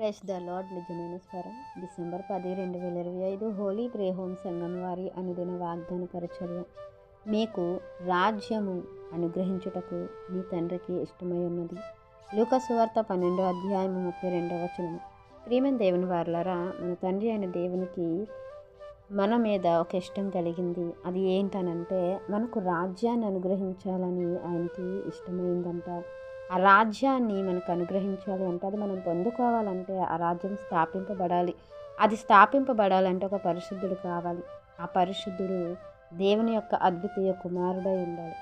Press the lord నిజమైన స్వరం December పది రెండు వేల ఇరవై ఐదు హోలీ ప్రేహోం సంఘం వారి అనుదిన వాగ్దాన పరిచర్య. మీకు రాజ్యము అనుగ్రహించుటకు మీ తండ్రికి ఇష్టమై ఉన్నది. లూకసువార్త పన్నెండో అధ్యాయం ముప్పై రెండవ వచనము. ప్రియమైన దేవుని వారులరా మన తండ్రి అయిన దేవునికి మన మీద ఒక ఇష్టం కలిగింది. అది ఏంటనంటే మనకు రాజ్యాన్ని అనుగ్రహించాలని ఆయనకి ఇష్టమైందంట. ఆ రాజ్యాన్ని మనకు అనుగ్రహించాలి అంటే అది మనం పొందుకోవాలంటే ఆ రాజ్యం స్థాపింపబడాలి. అది స్థాపింపబడాలంటే ఒక పరిశుద్ధుడు కావాలి. ఆ పరిశుద్ధుడు దేవుని యొక్క అద్వితీయ కుమారుడై ఉండాలి.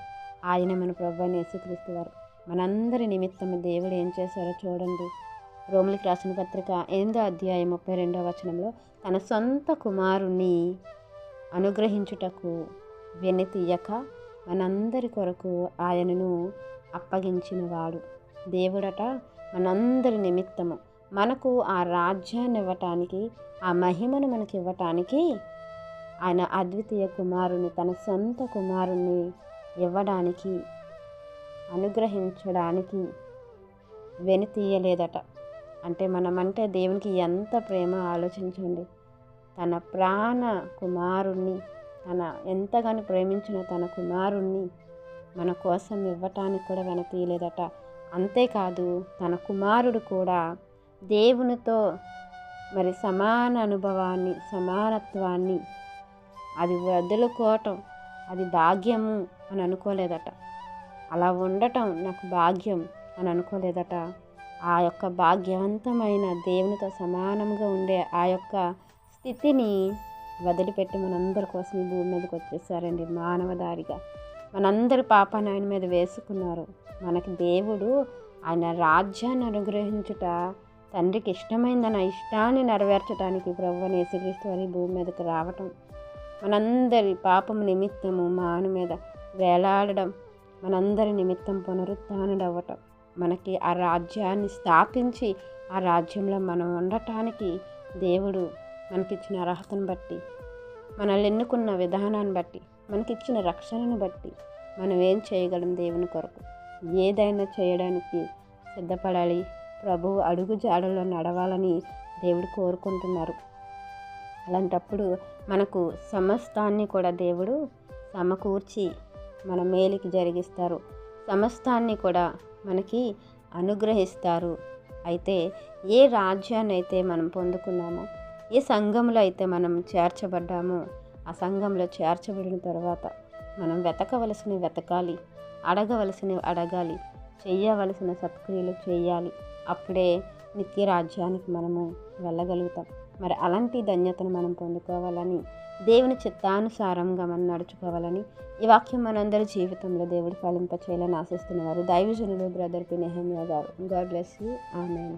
ఆయన మన ప్రభు యేసుక్రీస్తు వారు. మనందరి నిమిత్తం దేవుడు ఏం చేశారో చూడండి. రోములకి రాసిన పత్రిక ఎనిమిదో అధ్యాయం ముప్పై రెండవ వచనంలో తన సొంత కుమారుణ్ణి అనుగ్రహించుటకు వెనుతీయక మనందరి కొరకు ఆయనను అప్పగించినవాడు. దేవుడట మనందరి నిమిత్తము. మనకు ఆ రాజ్యాన్ని ఇవ్వటానికి ఆ మహిమను మనకి ఇవ్వటానికి ఆయన అద్వితీయ కుమారుని తన సొంత కుమారుణ్ణి ఇవ్వడానికి అనుగ్రహించడానికి వెనుతీయలేదట అంటే మనమంటే దేవునికి ఎంత ప్రేమ ఆలోచించండి. తన ప్రాణ కుమారుణ్ణి తన ఎంతగానో ప్రేమించిన తన కుమారుణ్ణి మన కోసం ఇవ్వటానికి కూడా వెనతీయలేదట. అంతేకాదు తన కుమారుడు కూడా దేవునితో మరి సమాన అనుభవాన్ని సమానత్వాన్ని అది వదులుకోవటం అది భాగ్యము అని అనుకోలేదట. అలా ఉండటం నాకు భాగ్యం అని అనుకోలేదట. ఆ యొక్క భాగ్యవంతమైన దేవునితో సమానంగా ఉండే ఆ యొక్క స్థితిని వదిలిపెట్టి మనందరి కోసం ఈ భూమి మీదకి వచ్చేసారండి మానవదారిగా మనందరి పాపాన్ని ఆయన మీద వేసుకున్నారు. మనకి దేవుడు ఆయన రాజ్యాన్ని అనుగ్రహించుట తండ్రికి ఇష్టమైందన్న ఇష్టాన్ని నెరవేర్చడానికి ప్రభు యేసుక్రీస్తు వారి భూమి మీదకి రావటం మనందరి పాపం నిమిత్తము మాను మీద వేలాడడం మనందరి నిమిత్తం పునరుత్థానుడు మనకి ఆ రాజ్యాన్ని స్థాపించి ఆ రాజ్యంలో మనం ఉండటానికి దేవుడు మనకిచ్చిన అర్హతను బట్టి మనల్ని ఎన్నుకున్న విధానాన్ని బట్టి మనకిచ్చిన రక్షణను బట్టి మనం ఏం చేయగలం దేవుని కొరకు? ఏదైనా చేయడానికి సిద్ధపడాలి. ప్రభు అడుగు జాడలో నడవాలని దేవుడు కోరుకుంటున్నారు. అలాంటప్పుడు మనకు సమస్తాన్ని కూడా దేవుడు సమకూర్చి మన మేలుకి జరిగిస్తారు. సమస్తాన్ని కూడా మనకి అనుగ్రహిస్తారు. అయితే ఏ రాజ్యాన్ని అయితే మనం పొందుకున్నామో ఏ సంఘంలో అయితే మనం చేర్చబడ్డామో ఆ సంఘంలో చేర్చబడిన తర్వాత మనం వెతకవలసిన వెతకాలి అడగవలసినవి అడగాలి చేయవలసిన సత్క్రియలు చేయాలి అప్పుడే నిత్య రాజ్యానికి మనము వెళ్ళగలుగుతాం. మరి అలాంటి ధన్యతను మనం పొందుకోవాలని దేవుని చిత్తానుసారంగా మనం నడుచుకోవాలని ఈ వాక్యం మనందరి జీవితంలో దేవుడు ఫలింప చేయాలని ఆశిస్తున్నవారు దైవజనులు బ్రదర్ పినేహమ్య గారు. God bless you. ఆమె